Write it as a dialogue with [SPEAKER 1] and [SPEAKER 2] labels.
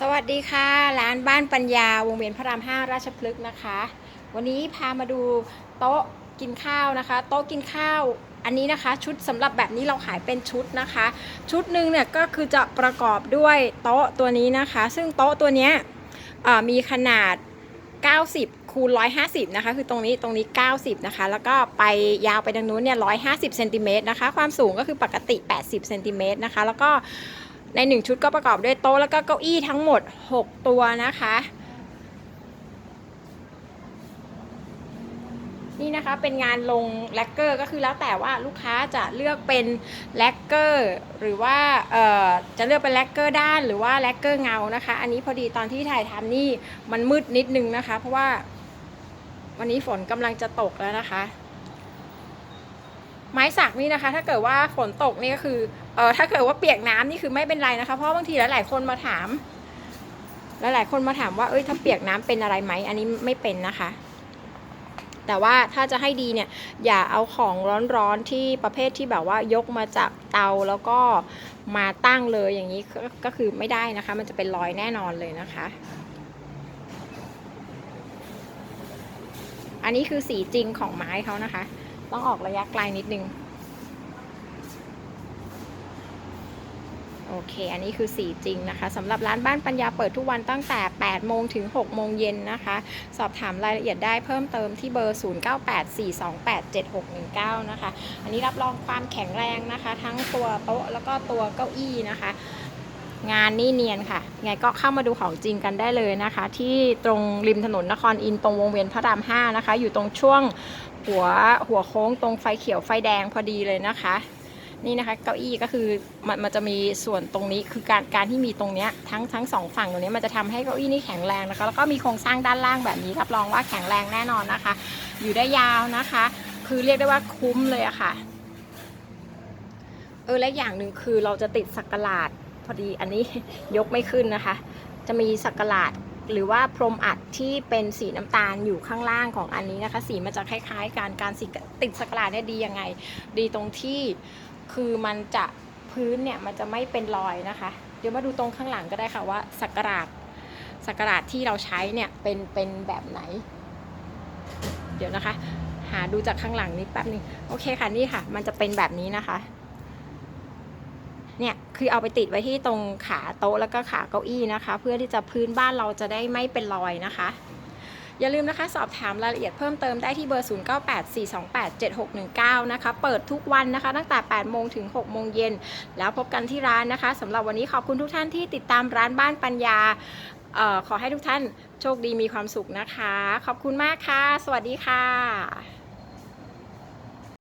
[SPEAKER 1] สวัสดีค่ะ ร้านบ้านปัญญาวงเวียนพระราม5ราชพฤกษ์นะคะ วันนี้พามาดูโต๊ะกินข้าวนะคะ โต๊ะกินข้าวอันนี้นะคะชุดสำหรับแบบนี้เราขายเป็นชุดนะคะ ชุดหนึ่งเนี่ยก็คือจะประกอบด้วยโต๊ะตัวนี้นะคะ ซึ่งโต๊ะตัวเนี้ยมีขนาด 90คูณ150นะคะคือตรงนี้ตรงนี้ 90นะคะแล้วก็ไปยาวไปทางนู้นเนี่ย150เซนติเมตรนะคะความสูงก็คือปกติ 80เซนติเมตรนะคะแล้วก็ ใน 1 ชุดก็ประกอบด้วยโต๊ะแล้วก็เก้าอี้ทั้งหมด 6 ตัวนะคะ นี่นะคะเป็นงานลงแลกเกอร์ก็คือแล้วแต่ว่าลูกค้าจะเลือกเป็นแลกเกอร์หรือว่าจะเลือกเป็นแลกเกอร์ด้านหรือว่าแลกเกอร์เงานะคะ อันนี้พอดีตอนที่ถ่ายทำนี่มันมืดนิดนึงนะคะ เพราะว่าวันนี้ฝนกำลังจะตกแล้วนะคะ ไม้สักนี่นะคะ ถ้าเกิดว่าฝนตกนี่ก็คือ เออถ้าเกิดว่าเปียกน้ำนี่คือไม่เป็นไรนะคะ เพราะบางทีหลายๆคนมาถาม หลายๆคนมาถามว่าเอ้ยถ้าเปียกน้ำเป็นอะไรไหมอันนี้ไม่เป็นนะคะ แต่ว่าถ้าจะให้ดีเนี่ย อย่าเอาของร้อนๆที่ประเภทที่แบบว่ายกมาจากเตาแล้วก็มาตั้งเลยอย่างนี้ก็คือไม่ได้นะคะ มันจะเป็นรอยแน่นอนเลยนะคะ อันนี้คือสีจริงของไม้เขานะคะ ต้องออกระยะไกลนิดนึง โอเค อันนี้คือสีจริงนะคะสำหรับร้านบ้านปัญญาเปิดทุกวันตั้งแต่ 8 โมงถึง 6 โมงเย็นนะคะ สอบถามรายละเอียดได้เพิ่มเติมที่เบอร์ 0984287619 นะคะ อันนี้รับรองความแข็งแรงนะคะ ทั้งตัวโต๊ะแล้วก็ตัวเก้าอี้นะคะ งานนี่เนียนค่ะ ไงก็เข้ามาดูของจริงกันได้เลยนะคะ ที่ตรงริมถนนนครอินตรงวงเวียนพระราม 5 นะคะ อยู่ตรงช่วงหัวหัวโค้งตรงไฟเขียวไฟแดงพอดีเลยนะคะ นี่นะคะเก้าอี้ก็คือมันมันจะมีส่วนตรงนี้คือการการที่มีตรงเนี้ยทั้งทั้งสองฝั่งตรงเนี้ยมันจะทำให้เก้าอี้นี่แข็งแรงนะคะแล้วก็มีโครงสร้างด้านล่างแบบนี้รับรองว่าแข็งแรงแน่นอนนะคะ อยู่ได้ยาวนะคะ คือเรียกได้ว่าคุ้มเลยอะค่ะเออและอย่างหนึ่งคือเราจะติดสักหลาดพอดีอันนี้ยกไม่ขึ้นนะคะ จะมีสักหลาดหรือว่าพรมอัดที่เป็นสีน้ำตาลอยู่ข้างล่างของอันนี้นะคะ สีมันจะคล้ายๆ กันการสิติดสักหลาดเนี่ยดียังไง ดีตรงที่ คือมันจะพื้นเนี่ยมันจะไม่เป็นรอยนะคะ เดี๋ยวมาดูตรงข้างหลังก็ได้ค่ะว่าสักหลาดสักหลาดที่เราใช้เนี่ยเป็นเป็นแบบไหน เดี๋ยวนะคะ หาดูจากข้างหลังนิดแป๊บนึงโอเคค่ะนี่ค่ะ มันจะเป็นแบบนี้นะคะ เนี่ยคือเอาไปติดไว้ที่ตรงขาโต๊ะแล้วก็ขาเก้าอี้นะคะ เพื่อที่จะพื้นบ้านเราจะได้ไม่เป็นรอยนะคะ อย่าลืมนะคะสอบถามรายละเอียดเพิ่มเติมได้ที่เบอร์ 0984287619 นะคะ เปิดทุกวันนะคะ ตั้งแต่ 8 โมงถึง 6 โมงเย็น แล้วพบกันที่ร้านนะคะสำหรับวันนี้ขอบคุณทุกท่านที่ติดตามร้านบ้านปัญญาออขอให้ทุกท่านโชคดีมีความสุขนะคะ ขอบคุณมากค่ะ สวัสดีค่ะ